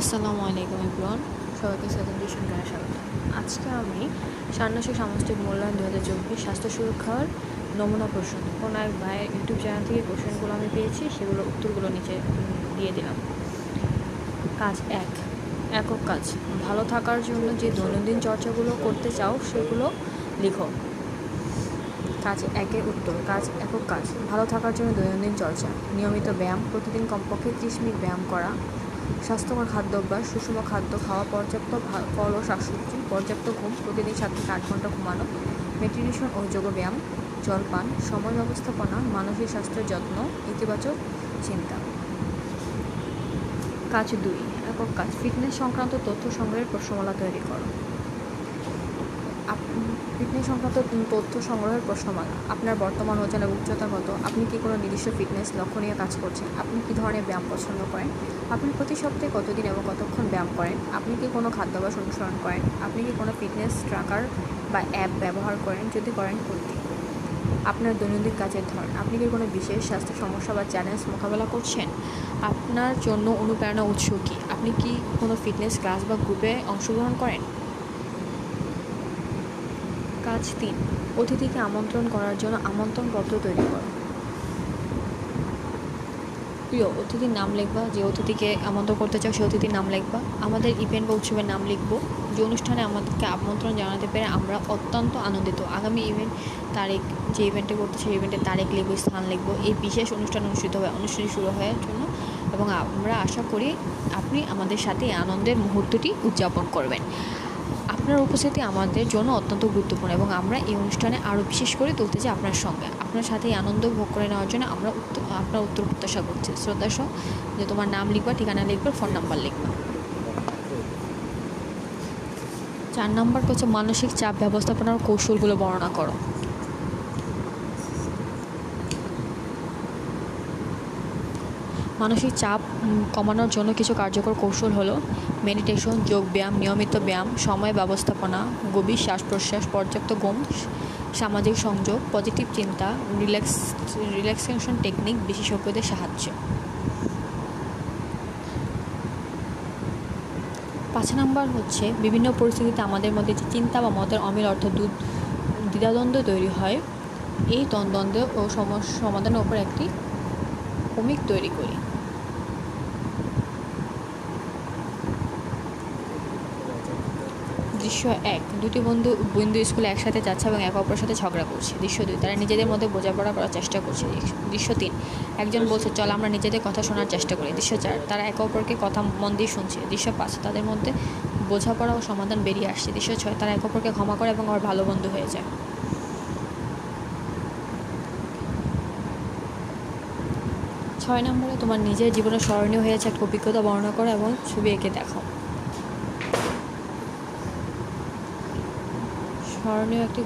আসসালামু আলাইকুম ইব্রান সবাইকে সেজেন্টেশন গানে স্বাগত। আজকে আমি ষান্মাসিক সামষ্টিক মূল্যায়ন দু হাজার চব্বিশ স্বাস্থ্য সুরক্ষার নমুনা প্রশ্ন কোনো এক ভাইয়ের ইউটিউব চ্যানেল থেকে কোশ্চেনগুলো আমি পেয়েছি, সেগুলো উত্তরগুলো নিচে দিয়ে দিলাম। কাজ এক, একক কাজ। ভালো থাকার জন্য যে দৈনন্দিন চর্চাগুলো করতে চাও, সেগুলো লিখো। কাজ একের উত্তর, কাজ একক কাজ। ভালো থাকার জন্য দৈনন্দিন চর্চা, নিয়মিত ব্যায়াম, প্রতিদিন কমপক্ষে ত্রিশ মিনিট ব্যায়াম করা স্বাস্থ্যকর খাদ্য অভ্যাস, সুষম খাদ্য, খাওয়া পর্যাপ্ত ফল ও শাকসবজি, পর্যাপ্ত ঘুম, প্রতিদিন সাত থেকে আট ঘণ্টা ঘুমানো, মেডিটেশন ও যোগব্যায়াম জলপান, সময় ব্যবস্থাপনা, মানসিক স্বাস্থ্যের যত্ন, ইতিবাচক চিন্তা। কাজ দুই, একক কাজ, ফিটনেস সংক্রান্ত তথ্য সংগ্রহের প্রশ্নমালা তৈরি করো। ফিটনেস সংক্রান্ত তথ্য সংগ্রহের প্রশ্নমালা। আপনার বর্তমান ওজন এবং উচ্চতা কত আপনি কি কোনো নির্দিষ্ট ফিটনেস লক্ষ্য নিয়ে কাজ করছেন? আপনি কি ধরনের ব্যায়াম পছন্দ করেন? আপনি প্রতি সপ্তাহে কতদিন এবং কতক্ষণ ব্যায়াম করেন? আপনি কি কোনো খাদ্যাভ্যাস অনুসরণ করেন? আপনি কি কোনো ফিটনেস ট্র্যাকার বা অ্যাপ ব্যবহার করেন? যদি করেন কোনটি আপনার দৈনন্দিন কাজের ধরন। আপনি কি কোনো বিশেষ স্বাস্থ্য সমস্যা বা চ্যালেঞ্জ মোকাবেলা করছেন? আপনার জন্য অনুপ্রেরণা উৎস কী? আপনি কি কোনো ফিটনেস ক্লাস বা গ্রুপে অংশগ্রহণ করেন? কাজ তিন, অতিথিকে আমন্ত্রণ করার জন্য আমন্ত্রণপত্র তৈরি করো। প্রিয়, অতিথির নাম লিখবা, যে অতিথিকে আমন্ত্রণ করতে চাও সে অতিথির নাম লিখবা। আমাদের ইভেন্ট বা উৎসবের নাম লিখব। যে অনুষ্ঠানে আমাদেরকে আমন্ত্রণ জানাতে পেরে আমরা অত্যন্ত আনন্দিত। আগামী ইভেন্ট তারিখ, যে ইভেন্টে করতে সেই ইভেন্টের তারিখ লিখব, স্থান লিখব। এই বিশেষ অনুষ্ঠান অনুষ্ঠিত হয়, অনুষ্ঠানটি শুরু হওয়ার জন্য। এবং আমরা আশা করি আপনি আমাদের সাথে আনন্দের মুহূর্তটি উদযাপন করবেন। আপনার উপস্থিতি আমাদের জন্য অত্যন্ত গুরুত্বপূর্ণ এবং আমরা এই অনুষ্ঠানে আরও বিশেষ করে তুলতে চাই আপনার সঙ্গে। আপনার সাথে আনন্দ ভোগ করে নেওয়ার জন্য আমরা আপনার উত্তর প্রত্যাশা করছি। শ্রদ্ধা সহ যে তোমার নাম লিখবা, ঠিকানা লিখবা, ফোন নাম্বার লিখবা। চার নম্বর হচ্ছে মানসিক চাপ ব্যবস্থাপনার কৌশলগুলো বর্ণনা করো। মানসিক চাপ কমানোর জন্য কিছু কার্যকর কৌশল হলো মেডিটেশন যোগব্যায়াম নিয়মিত ব্যায়াম, সময় ব্যবস্থাপনা, গভীর শ্বাস প্রশ্বাস পর্যাপ্ত ঘুম, সামাজিক সংযোগ পজিটিভ চিন্তা রিল্যাক্স রিল্যাক্সেশন টেকনিক বিশেষজ্ঞদের সাহায্য। পাঁচ নাম্বার হচ্ছে বিভিন্ন পরিস্থিতিতে আমাদের মধ্যে যে চিন্তা বা মতের অমিল অর্থাৎ দ্বিধাদ্বন্দ্ব তৈরি হয়। এই দ্বন্দ্ব ও সমস্যা সমাধানের ওপর একটি কমিক তৈরি করি। দৃশ্য এক দুটি বন্ধু বন্ধু স্কুলে একসাথে যাচ্ছে এবং একে অপরের সাথে ঝগড়া করছে। দৃশ্য দুই তারা নিজেদের মধ্যে বোঝাপড়া করার চেষ্টা করছে। দৃশ্য তিন একজন বলছে চল আমরা নিজেদের কথা শোনার চেষ্টা করি। দৃশ্য চার তারা একে অপরকে কথা মন দিয়ে শুনছে। দৃশ্য পাঁচ তাদের মধ্যে বোঝাপড়া ও সমাধান বেরিয়ে আসছে। দৃশ্য ছয় তারা একে অপরকে ক্ষমা করে এবং আবার ভালো বন্ধু হয়ে যায়। ছয় নম্বরে তোমার নিজের জীবনে স্মরণীয় হয়েছে একটা অভিজ্ঞতা বর্ণনা করো এবং ছবি এঁকে দেখাও স্মরণীয় একটি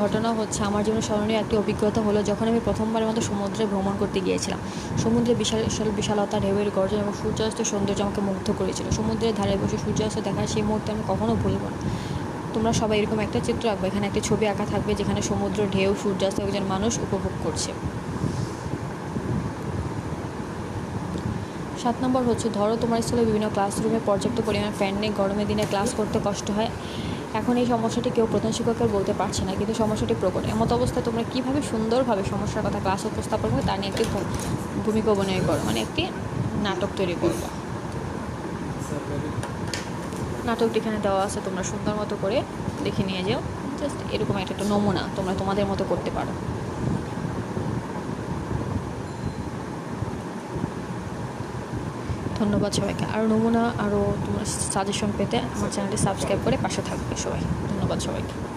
ঘটনা হচ্ছে, আমার জীবনে স্মরণীয় একটি অভিজ্ঞতা হলো যখন আমি প্রথমবারের মতো সমুদ্রে ভ্রমণ করতে গিয়েছিলাম। সমুদ্রে বিশাল বিশাল, বিশালতা, ঢেউয়ের গর্জন এবং সূর্যাস্তের সৌন্দর্য আমাকে মুগ্ধ করেছিল। সমুদ্রের ধারে বসে সূর্যাস্ত দেখার সেই মুহূর্তে আমি কখনো ভুলব না। তোমরা সবাই এরকম একটা চিত্র আঁকবে, এখানে একটি ছবি আঁকা থাকবে যেখানে সমুদ্র, ঢেউ, সূর্যাস্ত একজন মানুষ উপভোগ করছে। সাত নম্বর হচ্ছে, ধরো তোমার স্কুলে বিভিন্ন ক্লাসরুমে পর্যাপ্ত পরিমাণ ফ্যান নেই, গরমের দিনে ক্লাস করতে কষ্ট হয়। এখন এই সমস্যাটি কেউ প্রধান শিক্ষকের বলতে পারছে না, কিন্তু সমস্যাটি প্রকট। এমত অবস্থায় তোমরা কীভাবে সুন্দরভাবে সমস্যার কথা ক্লাস উপস্থাপন করবে, তা নিয়ে একটি ভূমিকা অভিনয় করো মানে একটি নাটক তৈরি করব। নাটকটি এখানে দেওয়া আছে, তোমরা সুন্দর মতো করে দেখে নিয়ে যাও। জাস্ট এরকম একটা নমুনা তোমরা তোমাদের মতো করতে পারো। ধন্যবাদ সবাইকে। আরও নমুনা আরও তোমার সাজেশন পেতে আমার চ্যানেলটি সাবস্ক্রাইব করে পাশে থাকবে সবাই। ধন্যবাদ সবাইকে।